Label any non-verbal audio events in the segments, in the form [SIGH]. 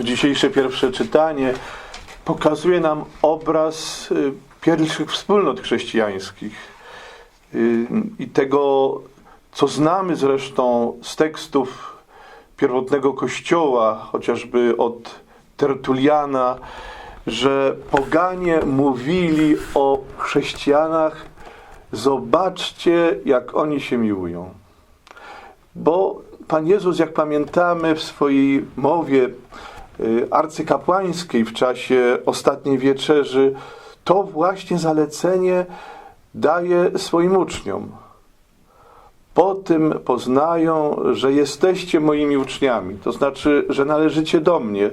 Dzisiejsze pierwsze czytanie pokazuje nam obraz y, pierwszych wspólnot chrześcijańskich y, i tego, co znamy zresztą z tekstów pierwotnego Kościoła, chociażby od Tertuliana, że poganie mówili o chrześcijanach, zobaczcie, jak oni się miłują. Bo Pan Jezus, jak pamiętamy w swojej mowie arcykapłańskiej w czasie ostatniej wieczerzy, to właśnie zalecenie daje swoim uczniom. Po tym poznają, że jesteście moimi uczniami, to znaczy, że należycie do mnie.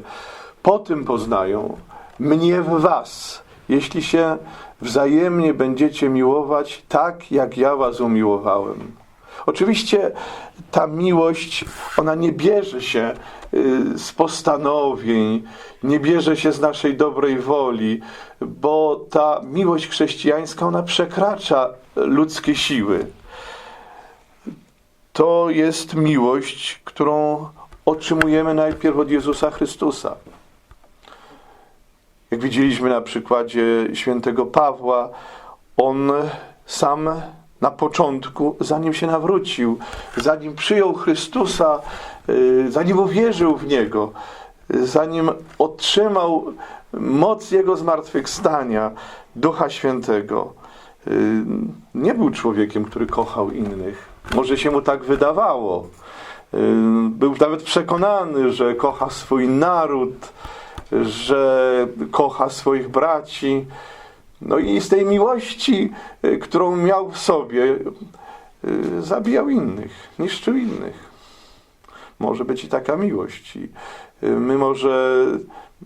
Po tym poznają mnie w was, jeśli się wzajemnie będziecie miłować tak, jak ja was umiłowałem. Oczywiście ta miłość, ona nie bierze się y, z postanowień, nie bierze się z naszej dobrej woli, bo ta miłość chrześcijańska, ona przekracza ludzkie siły. To jest miłość, którą otrzymujemy najpierw od Jezusa Chrystusa. Jak widzieliśmy na przykładzie świętego Pawła, on sam na początku, zanim się nawrócił, zanim przyjął Chrystusa, y, zanim uwierzył w Niego, zanim otrzymał moc Jego zmartwychwstania, Ducha Świętego, y, nie był człowiekiem, który kochał innych. Może się mu tak wydawało. Y, Był nawet przekonany, że kocha swój naród, że kocha swoich braci. No i z tej miłości, y, którą miał w sobie, y, zabijał innych, niszczył innych. Może być i taka miłość. Y, my może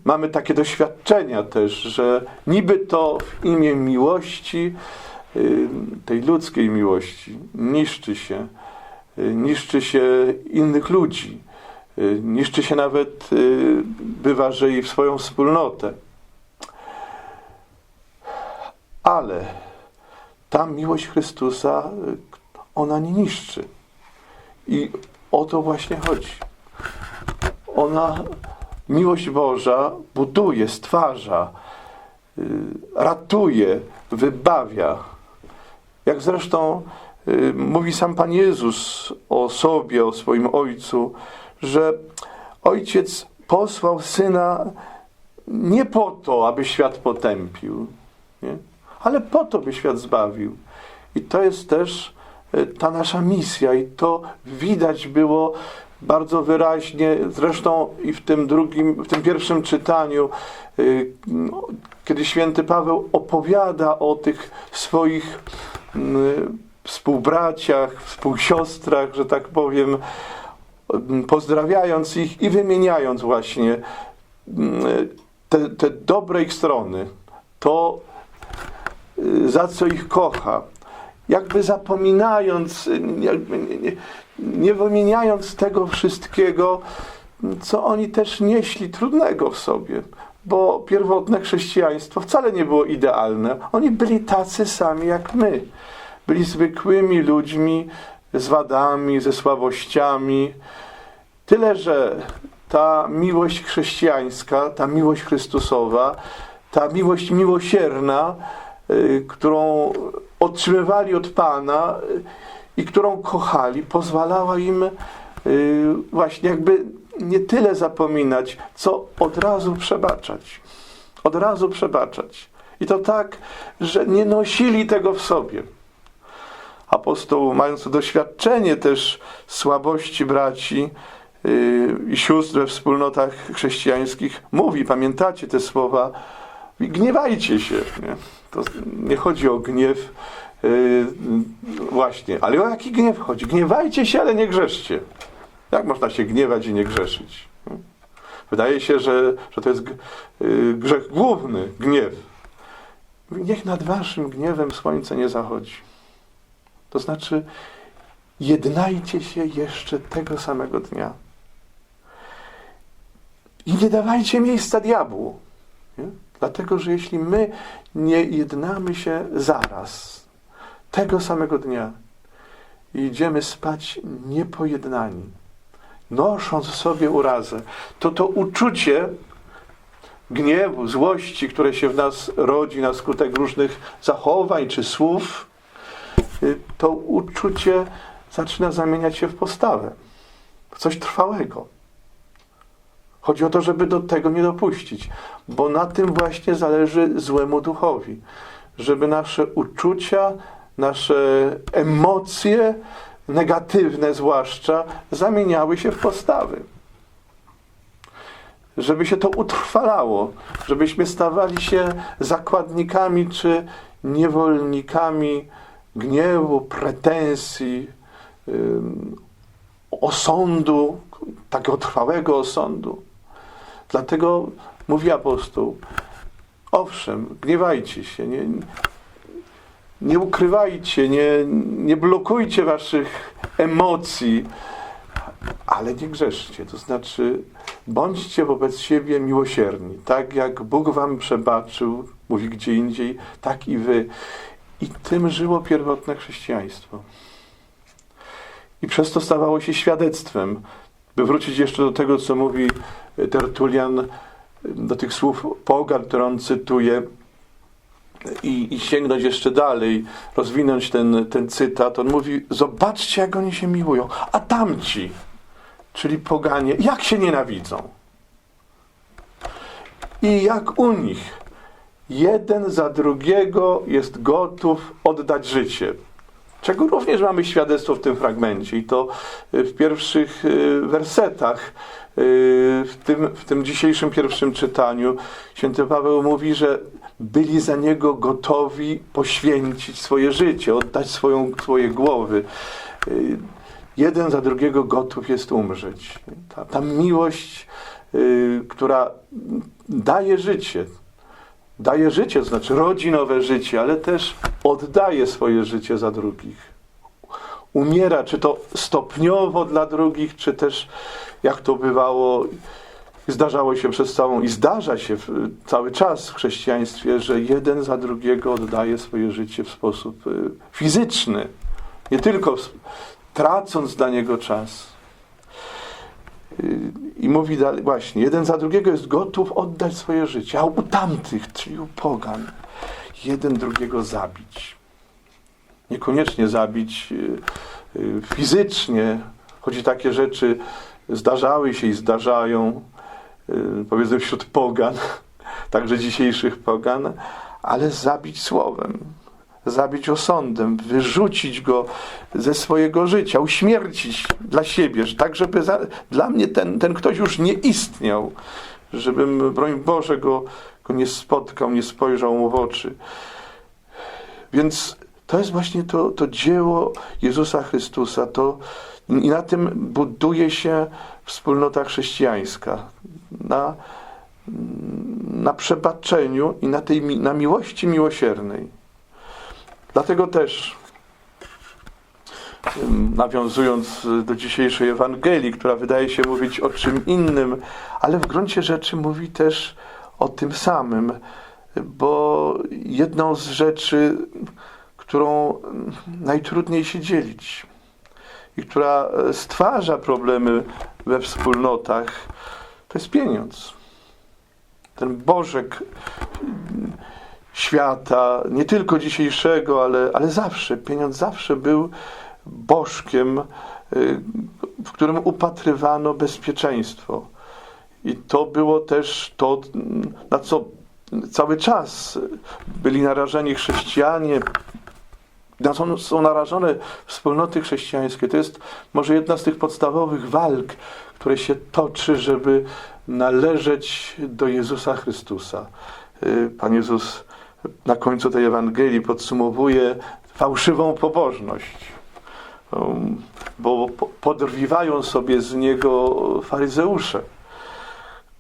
mamy takie doświadczenia też, że niby to w imię miłości, tej ludzkiej miłości, niszczy się, niszczy się innych ludzi, niszczy się nawet, bywa, że i w swoją wspólnotę. Ale ta miłość Chrystusa, ona nie niszczy. I o to właśnie chodzi. Ona, miłość Boża, buduje, stwarza, y, ratuje, wybawia. Jak zresztą y, mówi sam Pan Jezus o sobie, o swoim Ojcu, że Ojciec posłał Syna nie po to, aby świat potępił? Ale po to, by świat zbawił. I to jest też y, ta nasza misja, i to widać było bardzo wyraźnie, zresztą i w tym drugim, w tym pierwszym czytaniu, y, no, kiedy święty Paweł opowiada o tych swoich współbraciach, współsiostrach, że tak powiem, pozdrawiając ich i wymieniając właśnie te, te dobre ich strony, to za co ich kocha, jakby zapominając, y, jakby nie, nie, nie wymieniając tego wszystkiego, co oni też nieśli trudnego w sobie, bo pierwotne chrześcijaństwo wcale nie było idealne. Oni byli tacy sami jak my. Byli zwykłymi ludźmi z wadami, ze słabościami. Tyle, że ta miłość chrześcijańska, ta miłość Chrystusowa, ta miłość miłosierna, y, którą otrzymywali od Pana y, i którą kochali, pozwalała im y, właśnie jakby nie tyle zapominać, co od razu przebaczać. Od razu przebaczać. I to tak, że nie nosili tego w sobie. Apostoł, mając doświadczenie też słabości braci i sióstr we wspólnotach chrześcijańskich, mówi, pamiętacie te słowa, gniewajcie się. Nie? To nie chodzi o gniew, yy, właśnie, ale o jaki gniew chodzi? Gniewajcie się, ale nie grzeszcie. Jak można się gniewać i nie grzeszyć? Wydaje się, że, że to jest yy, grzech główny, gniew. Niech nad waszym gniewem słońce nie zachodzi. To znaczy, jednajcie się jeszcze tego samego dnia. I nie dawajcie miejsca diabłu. Nie? Dlatego, że jeśli my nie jednamy się zaraz, tego samego dnia, i idziemy spać niepojednani, nosząc sobie urazę. To to uczucie gniewu, złości, które się w nas rodzi na skutek różnych zachowań czy słów, y, to uczucie zaczyna zamieniać się w postawę, w coś trwałego. Chodzi o to, żeby do tego nie dopuścić, bo na tym właśnie zależy złemu duchowi, żeby nasze uczucia, nasze emocje, negatywne zwłaszcza, zamieniały się w postawy. Żeby się to utrwalało, żebyśmy stawali się zakładnikami czy niewolnikami gniewu, pretensji, osądu, takiego trwałego osądu. Dlatego mówi apostoł, owszem, gniewajcie się, nie, nie ukrywajcie, nie, nie blokujcie waszych emocji, ale nie grzeszcie. To znaczy, bądźcie wobec siebie miłosierni. Tak jak Bóg wam przebaczył, mówi gdzie indziej, tak i wy. I tym żyło pierwotne chrześcijaństwo. I przez to stawało się świadectwem. By wrócić jeszcze do tego, co mówi Tertulian, do tych słów pogan, które on cytuje, i, i sięgnąć jeszcze dalej, rozwinąć ten, ten cytat, on mówi: Zobaczcie, jak oni się miłują, a tamci, czyli poganie, jak się nienawidzą. I jak u nich. Jeden za drugiego jest gotów oddać życie. Czego również mamy świadectwo w tym fragmencie, i to w pierwszych y, wersetach, w tym, w tym dzisiejszym pierwszym czytaniu. Święty Paweł mówi, że byli za niego gotowi poświęcić swoje życie, oddać swoją, swoje głowy. Y, Jeden za drugiego gotów jest umrzeć. Ta, ta miłość, y, która daje życie, daje życie, to znaczy rodzi nowe życie, ale też oddaje swoje życie za drugich. Umiera, czy to stopniowo dla drugich, czy też jak to bywało, zdarzało się przez całą i zdarza się cały czas w chrześcijaństwie, że jeden za drugiego oddaje swoje życie w sposób y, fizyczny, nie tylko tracąc dla niego czas. Y, I mówi dalej, właśnie, jeden za drugiego jest gotów oddać swoje życie, a u tamtych, czyli u pogan, jeden drugiego zabić. Niekoniecznie zabić y, fizycznie, choć i takie rzeczy zdarzały się i zdarzają, powiedzmy wśród pogan, [LAUGHS] także dzisiejszych pogan, ale zabić słowem, zabić osądem, wyrzucić go ze swojego życia, uśmiercić dla siebie, tak żeby za, dla mnie ten, ten ktoś już nie istniał, żebym, broń Boże, go, go nie spotkał, nie spojrzał mu w oczy. Więc to jest właśnie to, to dzieło Jezusa Chrystusa. To, I na tym buduje się wspólnota chrześcijańska. Na, na przebaczeniu i na, tej, na miłości miłosiernej. Dlatego też, nawiązując do dzisiejszej Ewangelii, która wydaje się mówić o czym innym, ale w gruncie rzeczy mówi też o tym samym, bo jedną z rzeczy, którą najtrudniej się dzielić i która stwarza problemy we wspólnotach, to jest pieniądz. Ten Bożek świata, nie tylko dzisiejszego, ale, ale zawsze. Pieniądz zawsze był bożkiem, y, w którym upatrywano bezpieczeństwo. I to było też to, na co cały czas byli narażeni chrześcijanie, na co są narażone wspólnoty chrześcijańskie. To jest może jedna z tych podstawowych walk, które się toczy, żeby należeć do Jezusa Chrystusa. Y, Pan Jezus na końcu tej Ewangelii podsumowuje fałszywą pobożność. Um, bo podrwiwają sobie z niego faryzeusze,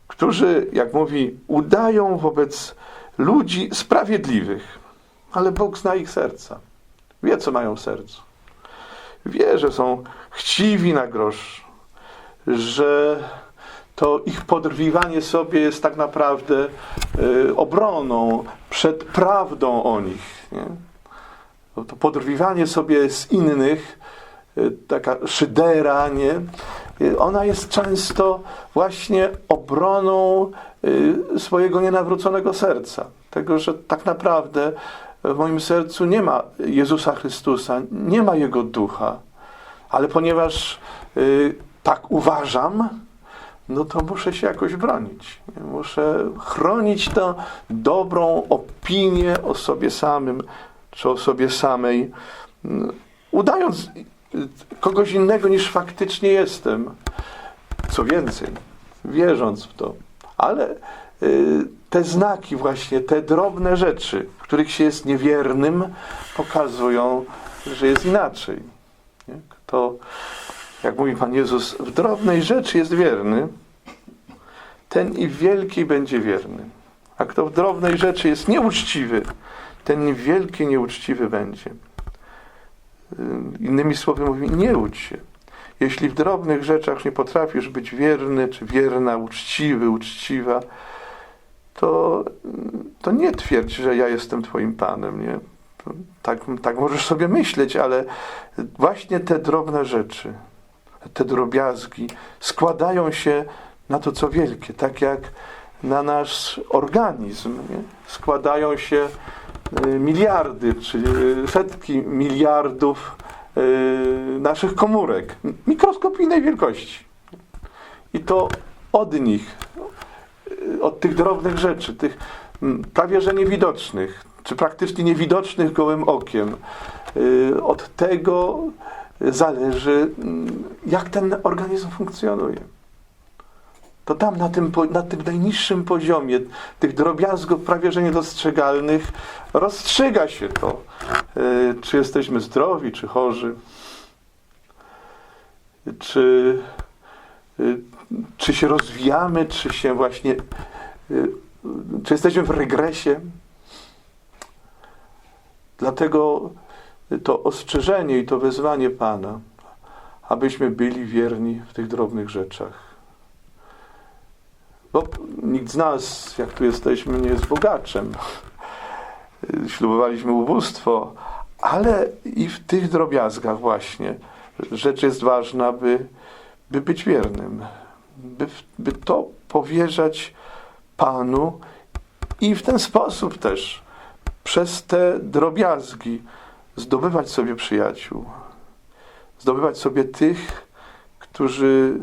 którzy, jak mówi, udają wobec ludzi sprawiedliwych, ale Bóg zna ich serca. Wie, co mają w sercu. Wie, że są chciwi na grosz, że to ich podrwiwanie sobie jest tak naprawdę y, obroną przed prawdą o nich. Nie? To podrwiwanie sobie z innych, y, taka szydera, nie? y, ona jest często właśnie obroną y, swojego nienawróconego serca. Tego, że tak naprawdę w moim sercu nie ma Jezusa Chrystusa, nie ma Jego ducha, ale ponieważ y, tak uważam, no to muszę się jakoś bronić. Muszę chronić tę dobrą opinię o sobie samym, czy o sobie samej, mm, udając kogoś innego niż faktycznie jestem. Co więcej, wierząc w to. Ale y, te znaki właśnie, te drobne rzeczy, których się jest niewiernym, pokazują, że jest inaczej. Kto, jak mówi Pan Jezus, w drobnej rzeczy jest wierny, ten i w wielkiej będzie wierny. A kto w drobnej rzeczy jest nieuczciwy, ten i w wielkiej nieuczciwy będzie. Y, Innymi słowy mówi, nie łudź się. Jeśli w drobnych rzeczach nie potrafisz być wierny, czy wierna, uczciwy, uczciwa, to, to nie twierdź, że ja jestem Twoim Panem. Nie? Tak, tak możesz sobie myśleć, ale właśnie te drobne rzeczy, te drobiazgi składają się na to, co wielkie, tak jak na nasz organizm. Nie? Składają się y, miliardy, czy y, setki miliardów y, naszych komórek, mikroskopijnej wielkości. I to od nich, od tych drobnych rzeczy, tych prawie że niewidocznych, czy praktycznie niewidocznych gołym okiem, y, od tego zależy, jak ten organizm funkcjonuje. To tam na tym, na tym najniższym poziomie tych drobiazgów prawie że niedostrzegalnych rozstrzyga się to, y, czy jesteśmy zdrowi, czy chorzy, czy, czy się rozwijamy, czy się właśnie, y, czy jesteśmy w regresie. Dlatego to ostrzeżenie i to wezwanie Pana, abyśmy byli wierni w tych drobnych rzeczach. Bo nikt z nas, jak tu jesteśmy, nie jest bogaczem. Ślubowaliśmy ubóstwo, ale i w tych drobiazgach właśnie rzecz jest ważna, by, by być wiernym, by, by to powierzać Panu i w ten sposób też przez te drobiazgi zdobywać sobie przyjaciół, zdobywać sobie tych, którzy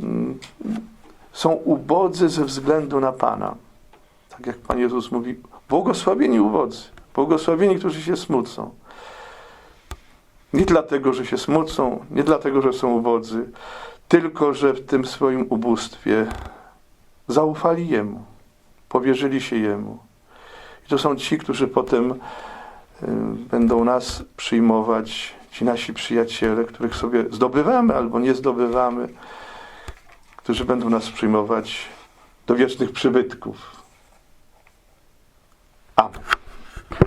mm, są ubodzy ze względu na Pana. Tak jak Pan Jezus mówi, błogosławieni ubodzy, błogosławieni, którzy się smucą. Nie dlatego, że się smucą, nie dlatego, że są ubodzy, tylko, że w tym swoim ubóstwie zaufali Jemu, powierzyli się Jemu. I to są ci, którzy potem y, będą nas przyjmować, ci nasi przyjaciele, których sobie zdobywamy albo nie zdobywamy, którzy będą nas przyjmować do wiecznych przybytków. Amen.